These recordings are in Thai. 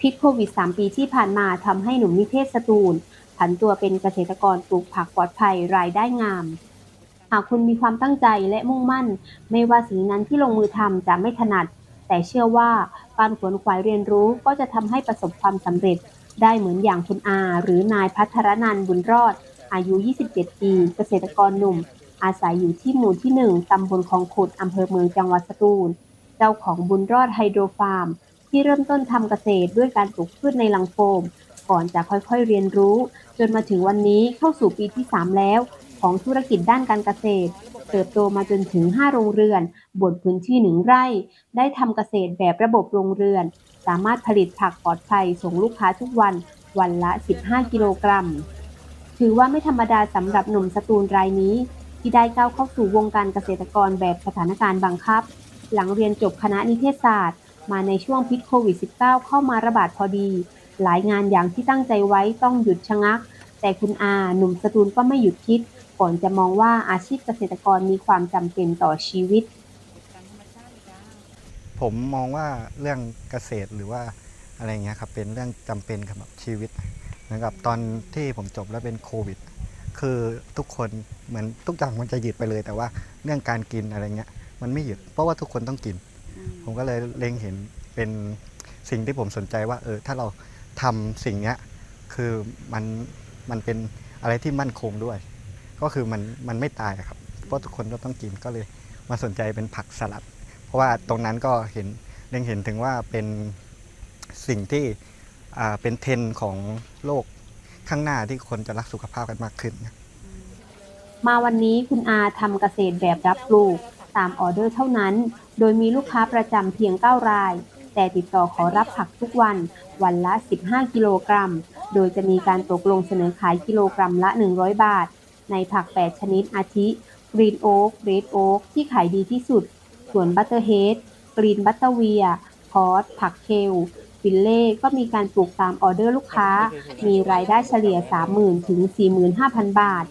พิษโควิด 3 ปีที่ผ่านมาทำให้หนุ่มนิเทศสตูล ผันตัวเป็นเกษตรกรปลูกผักปลอดภัยรายได้งาม หากคุณมีความตั้งใจและมุ่งมั่น ไม่ว่าสิ่งนั้นที่ลงมือทำจะไม่ถนัด แต่เชื่อว่าการขวนขวายเรียนรู้ก็จะทำให้ประสบความสำเร็จ ได้เหมือนอย่างคุณอา หรือนายพัทรนันบุญรอด อายุ 27 ปี เกษตรกรหนุ่ม อาศัยอยู่ที่หมู่ที่ 1ตำบลคลองขุดอำเภอเมืองจังหวัดสตูล เจ้าของบุญรอดไฮโดรฟาร์ม ที่เริ่มต้นทำเกษตรด้วยการปลูกพืชในลังโฟม ก่อนจะค่อยๆเรียนรู้ จนมาถึงวันนี้เข้าสู่ปีที่ 3 แล้ว ของธุรกิจด้านการเกษตร เติบโตมาจนถึง 5 โรงเรือนบนพื้นที่หนึ่งไร่ ได้ทำเกษตรแบบระบบโรงเรือน สามารถผลิตผักปลอดภัยส่งลูกค้าทุกวัน วันละ 15 กิโลกรัม ถือว่าไม่ธรรมดาสำหรับหนุ่มสตูลรายนี้ ที่ได้ก้าวเข้าสู่วงการเกษตรกรแบบสถานการณ์บังคับ หลังเรียนจบคณะนิเทศศาสตร์ มาในช่วงพิษโควิด -19 เข้ามาระบาดพอดี หลายงานอย่างที่ตั้งใจไว้ต้องหยุดชะงัก แต่คุณอาหนุ่มสตูลก็ไม่หยุดคิด ก่อนจะมองว่าอาชีพเกษตรกรมีความจำเป็นต่อชีวิต ผมมองว่าเรื่องเกษตรหรือว่าอะไรเงี้ยครับเป็นเรื่องจำเป็นกับชีวิตเหมือนกับตอนที่ผมจบแล้วเป็นโควิด คือทุกคนเหมือนทุกอย่างมันจะหยุดไปเลย แต่ว่าเรื่องการกินอะไรเงี้ยมันไม่หยุดเพราะว่าทุกคนต้องกิน ผมก็เลยเล็งเห็นเป็นสิ่งที่ผมสนใจว่า เออ ถ้าเราทำสิ่งเนี้ยคือมันมันเป็นอะไรที่มั่นคงด้วย ก็คือมันมันไม่ตายครับ เพราะทุกคนก็ต้องกินก็เลยมาสนใจเป็นผักสลัด เพราะว่าตรงนั้นก็เห็นเล็งเห็นถึงว่าเป็นสิ่งที่อ่าเป็นเทรนด์ของโลกข้างหน้าที่คนจะรักสุขภาพกันมากขึ้น มาวันนี้คุณอาทำเกษตรแบบรับปลูกตามออเดอร์เท่านั้น โดยมีลูกค้าประจำเพียง 9 ราย แต่ติดต่อขอรับผักทุกวัน วันละ 15 กิโลกรัม โดยจะมีการตกลงเสนอขายกิโลกรัมละ 100 บาท ในผัก 8 ชนิดอาทิกรีนโอ๊กเรดโอ๊กที่ขายดีที่สุด ส่วนบัตเตอร์เฮดกรีนบัตเตอร์เวียพอสผักเคลฟิลเล่ก็มีการปลูกตามออเดอร์ลูกค้า มีรายได้เฉลี่ย 30,000 ถึง 45,000 บาท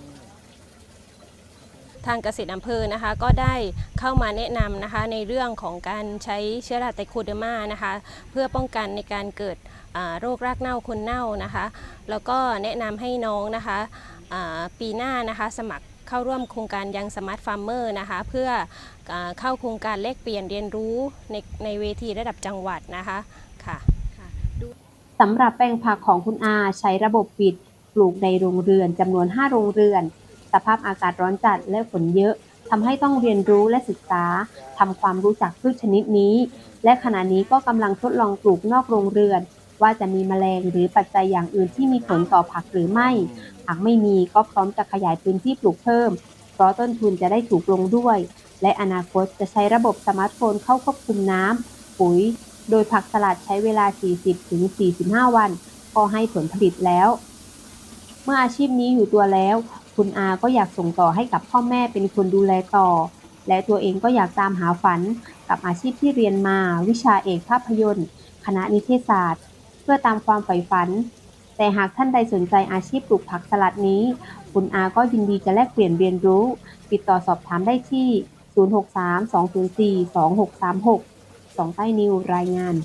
ทางเกษตรอำเภอนะคะ ก็ได้เข้ามาแนะนำนะคะในเรื่องของการใช้เชื้อราไตโคเดอร์มานะคะ เพื่อป้องกันในการเกิดโรครากเน่าคนเน่านะคะ แล้วก็แนะนำให้น้องนะคะปีหน้านะคะสมัครเข้าร่วมโครงการยังสมาร์ทฟาร์มเมอร์นะคะ เพื่ออเข้าโครงการแลกเปลี่ยนเรียนรู้ในในเวทีระดับจังหวัดนะคะค่ะสำหรับแปลงผักของคุณอาใช้ระบบปิด ปลูกในโรงเรือนจำนวน 5 โรงเรือน สภาพอากาศร้อนจัดและฝนเยอะทำให้ต้องเรียนรู้และศึกษาทำความรู้จักพืชชนิดนี้ และขณะนี้ก็กำลังทดลองปลูกนอกโรงเรือน ว่าจะมีแมลงหรือปัจจัยอย่างอื่นที่มีผลต่อผักหรือไม่ หากไม่มีก็พร้อมจะขยายพื้นที่ปลูกเพิ่ม เพราะต้นทุนจะได้ถูกลงด้วย และอนาคตจะใช้ระบบสมาร์ทโฟนเข้าควบคุมน้ำปุ๋ย โดยผักสลัดใช้เวลา 40-45 วัน ก็ให้ผลผลิตแล้ว เมื่ออาชีพนี้อยู่ตัวแล้ว คุณอาก็อยากส่งต่อให้กับพ่อแม่เป็นคนดูแลต่อ และตัวเองก็อยากตามหาฝันกับอาชีพที่เรียนมา วิชาเอกภาพยนตร์ คณะนิเทศศาสตร์ เพื่อตามความใฝ่ฝัน แต่หากท่านใดสนใจอาชีพปลูกผักสลัดนี้ คุณอาก็ยินดีจะแลกเปลี่ยนเรียนรู้ ติดต่อสอบถามได้ที่ 063 204 2636 สองใต้นิวรายงาน